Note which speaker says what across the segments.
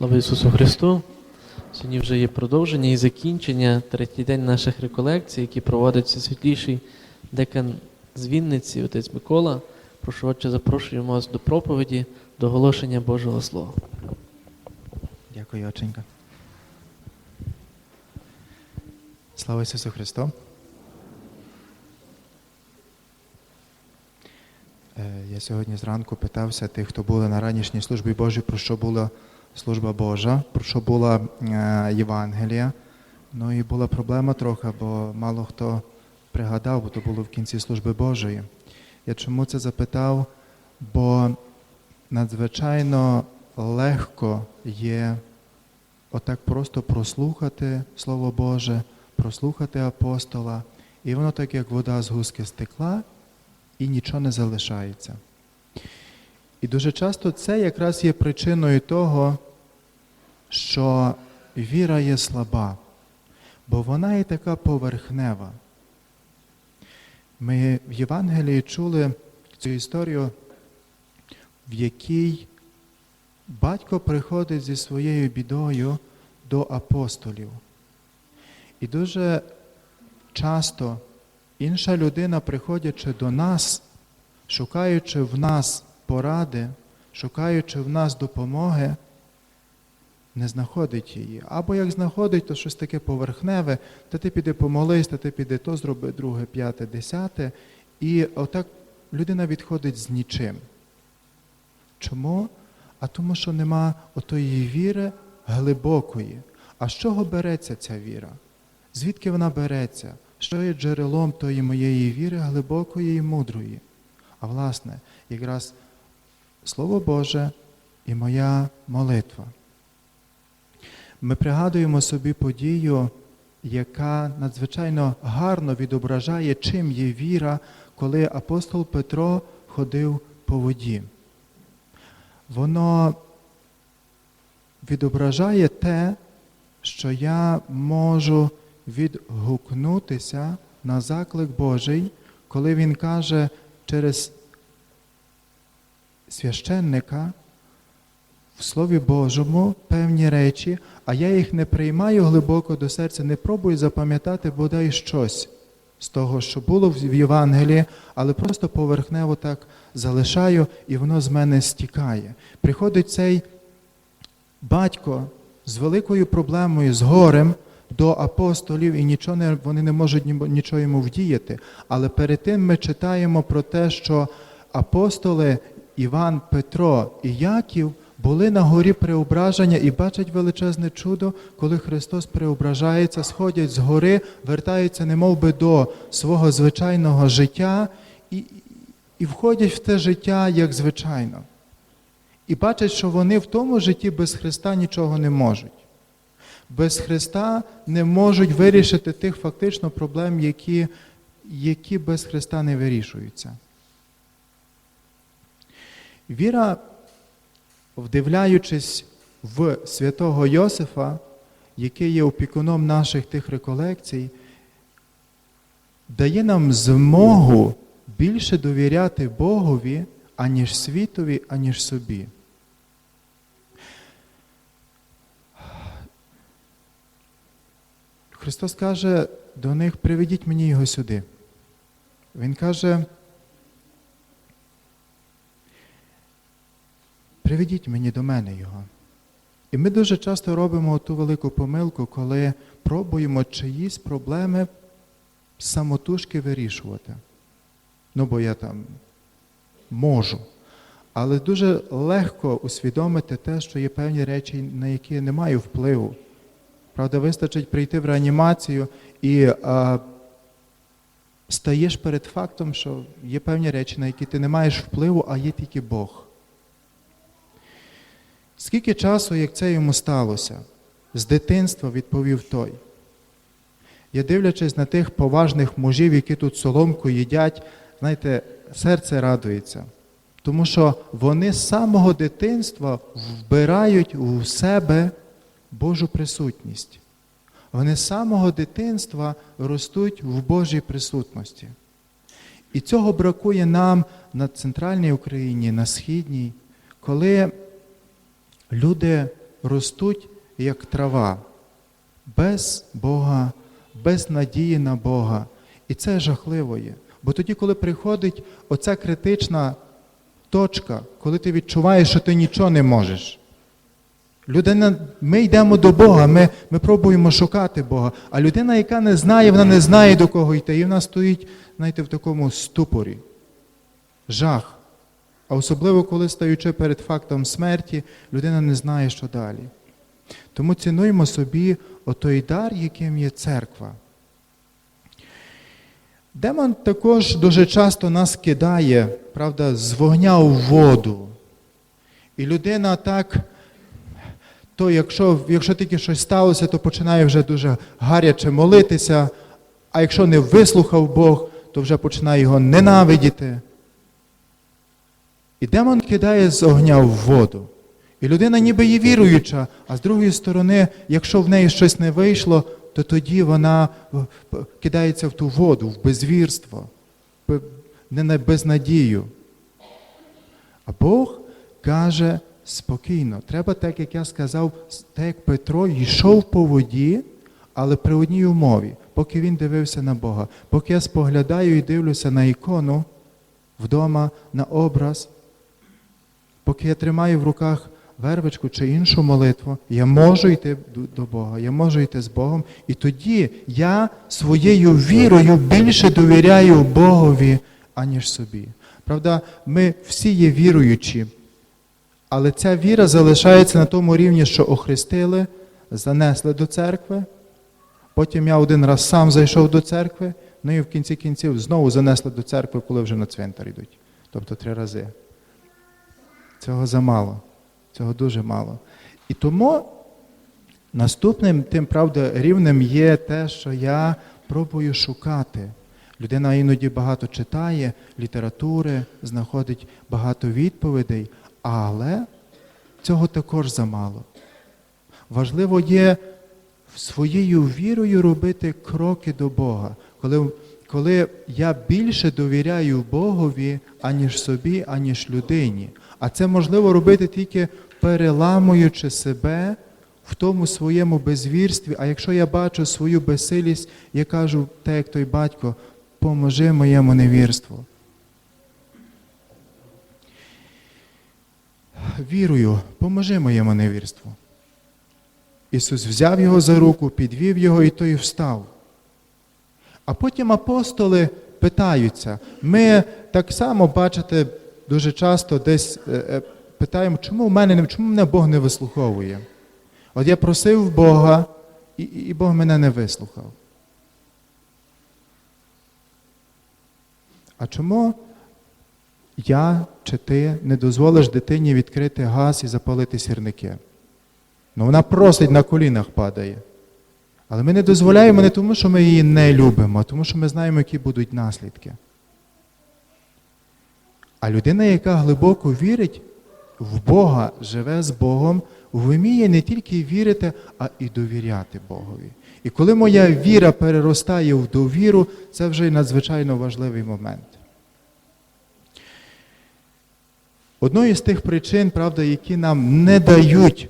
Speaker 1: Слава Ісусу Христу! Сьогодні вже є продовження і закінчення, третій день наших реколекцій, які проводить світліший декан з Вінниці, отець Микола. Прошу отче, запрошуємо вас до проповіді, до оголошення Божого Слова.
Speaker 2: Дякую, Оченька. Слава Ісусу Христу. Е, Я сьогодні зранку питався тих, хто були на ранішній службі Божій, про що була служба Божа, про що була е, Євангелія. Ну і була проблема трохи, бо мало хто пригадав, бо то було в кінці служби Божої. Я чому це запитав? Бо надзвичайно легко є отак просто прослухати Слово Боже, прослухати апостола, і воно так, як вода з гуски стекла, і нічого не залишається. І дуже часто це якраз є причиною того, що віра є слаба, бо вона є така поверхнева. Ми в Євангелії чули цю історію, в якій батько приходить зі своєю бідою до апостолів. І дуже часто інша людина, приходячи до нас, шукаючи в нас поради, шукаючи в нас допомоги, не знаходить її. Або як знаходить, то щось таке поверхневе, та ти піди помолись, та ти піди то зроби, друге, п'яте, десяте. І отак людина відходить з нічим. Чому? А тому, що нема отої віри глибокої. А з чого береться ця віра? Звідки вона береться? Що є джерелом тої моєї віри глибокої і мудрої? А власне, якраз Слово Боже і моя молитва. Ми пригадуємо собі подію, яка надзвичайно гарно відображає, чим є віра, коли апостол Петро ходив по воді. Воно відображає те, що я можу відгукнутися на заклик Божий, коли він каже через священника в Слові Божому певні речі, а я їх не приймаю глибоко до серця, не пробую запам'ятати бодай щось з того, що було в Євангелії, але просто поверхнево так залишаю, і воно з мене стікає. Приходить цей батько з великою проблемою, з горем до апостолів, і нічого не, вони не можуть нічого йому вдіяти. Але перед тим ми читаємо про те, що апостоли Іван, Петро і Яків були на горі преображення і бачать величезне чудо, коли Христос преображається, сходять з гори, вертаються немов би до свого звичайного життя і, і входять в те життя як звичайно. І бачать, що вони в тому житті без Христа нічого не можуть. Без Христа не можуть вирішити тих фактично проблем, які, які без Христа не вирішуються. Віра, вдивляючись в святого Йосифа, який є опікуном наших тих реколекцій, дає нам змогу більше довіряти Богові, аніж світові, аніж собі. Христос каже до них: приведіть мені його сюди. Він каже, приведіть мені до мене його. І ми дуже часто робимо ту велику помилку, коли пробуємо чиїсь проблеми самотужки вирішувати. Ну, бо я там можу. Але дуже легко усвідомити те, що є певні речі, на які я не маю впливу. Правда, вистачить прийти в реанімацію і а, стаєш перед фактом, що є певні речі, на які ти не маєш впливу, а є тільки Бог. Скільки часу, як це йому сталося, з дитинства відповів той. Я дивлячись на тих поважних мужів, які тут соломку їдять, знаєте, серце радується. Тому що вони з самого дитинства вбирають у себе Божу присутність. Вони з самого дитинства ростуть в Божій присутності. І цього бракує нам на центральній Україні, на східній, коли люди ростуть як трава, без Бога, без надії на Бога. І це жахливо є. Бо тоді, коли приходить оця критична точка, коли ти відчуваєш, що ти нічого не можеш. Людина, ми йдемо до Бога, ми, ми пробуємо шукати Бога. А людина, яка не знає, вона не знає до кого йти. І вона стоїть, знаєте, в такому ступорі. Жах. А особливо, коли стаючи перед фактом смерті, людина не знає, що далі. Тому цінуємо собі отой дар, яким є церква. Демон також дуже часто нас кидає, правда, з вогня у воду. І людина так, то якщо, якщо тільки щось сталося, то починає вже дуже гаряче молитися, а якщо не вислухав Бог, то вже починає його ненавидіти. І демон кидає з огня в воду. І людина ніби є віруюча, а з другої сторони, якщо в неї щось не вийшло, то тоді вона кидається в ту воду, в безвірство, не на безнадію. А Бог каже спокійно. Треба, так як я сказав, так як Петро йшов по воді, але при одній умові, поки він дивився на Бога, поки я споглядаю і дивлюся на ікону вдома, на образ, поки я тримаю в руках вервичку чи іншу молитву, я можу йти до- Бога, я можу йти з Богом, і тоді я своєю вірою більше довіряю Богові, аніж собі. Правда, ми всі є віруючі, але ця віра залишається на тому рівні, що охрестили, занесли до церкви. Потім я один раз сам зайшов до церкви, ну і в кінці кінців знову занесли до церкви, коли вже на цвинтар йдуть. Тобто три рази. Цього замало. Цього дуже мало. І тому наступним тим, правда, рівнем є те, що я пробую шукати. Людина іноді багато читає літератури, знаходить багато відповідей, але цього також замало. Важливо є своєю вірою робити кроки до Бога. Коли, коли я більше довіряю Богові, аніж собі, аніж людині. А це можливо робити тільки переламуючи себе в тому своєму безвірстві. А якщо я бачу свою безсилість, я кажу, так як той батько, поможи моєму невірству. Вірую, поможи моєму невірству. Ісус взяв його за руку, підвів його, і той встав. А потім апостоли питаються. Ми так само, бачите, дуже часто десь е, е, питаємо, чому в мене чому мене Бог не вислуховує? От я просив Бога, і, і Бог мене не вислухав. А чому я чи ти не дозволиш дитині відкрити газ і запалити сірники? Ну, вона просить на колінах падає. Але ми не дозволяємо не тому, що ми її не любимо, а тому, що ми знаємо, які будуть наслідки. А людина, яка глибоко вірить в Бога, живе з Богом, вміє не тільки вірити, а і довіряти Богові. І коли моя віра переростає в довіру, це вже надзвичайно важливий момент. Одною з тих причин, правда, які нам не дають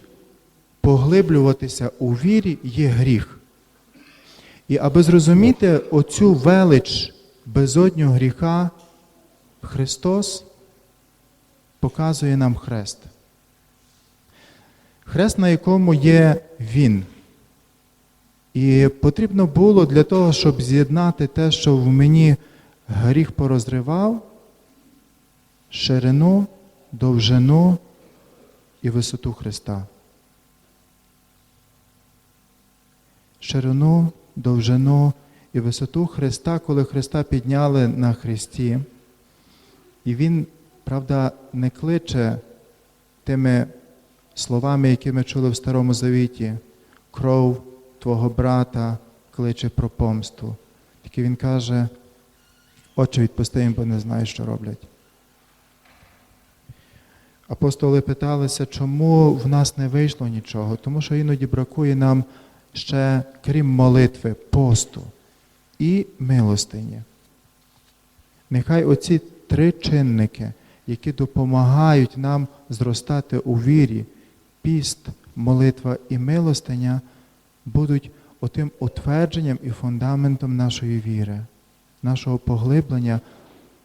Speaker 2: поглиблюватися у вірі, є гріх. І аби зрозуміти оцю велич безоднього гріха, Христос показує нам хрест. Хрест, на якому є Він. І потрібно було для того, щоб з'єднати те, що в мені гріх порозривав, ширину, довжину і висоту Христа. Ширину, довжину і висоту Христа, коли Христа підняли на хресті. І Він, правда, не кличе тими словами, які ми чули в Старому Завіті, кров твого брата кличе про помсту. Тільки він каже, Отче, відпусти їм, бо не знають, що роблять. Апостоли питалися, чому в нас не вийшло нічого, тому що іноді бракує нам ще, крім молитви, посту і милостині. Нехай оці три чинники, які допомагають нам зростати у вірі, піст, молитва і милостиня будуть отим утвердженням і фундаментом нашої віри, нашого поглиблення,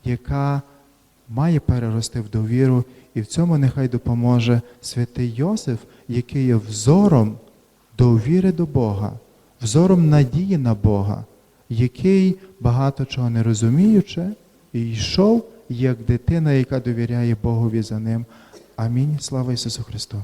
Speaker 2: яка має перерости в довіру, і в цьому нехай допоможе святий Йосиф, який є взором довіри до Бога, взором надії на Бога, який багато чого не розуміючи, і йшов як дитина, яка довіряє Богові за ним. Амінь. Слава Ісусу Христу!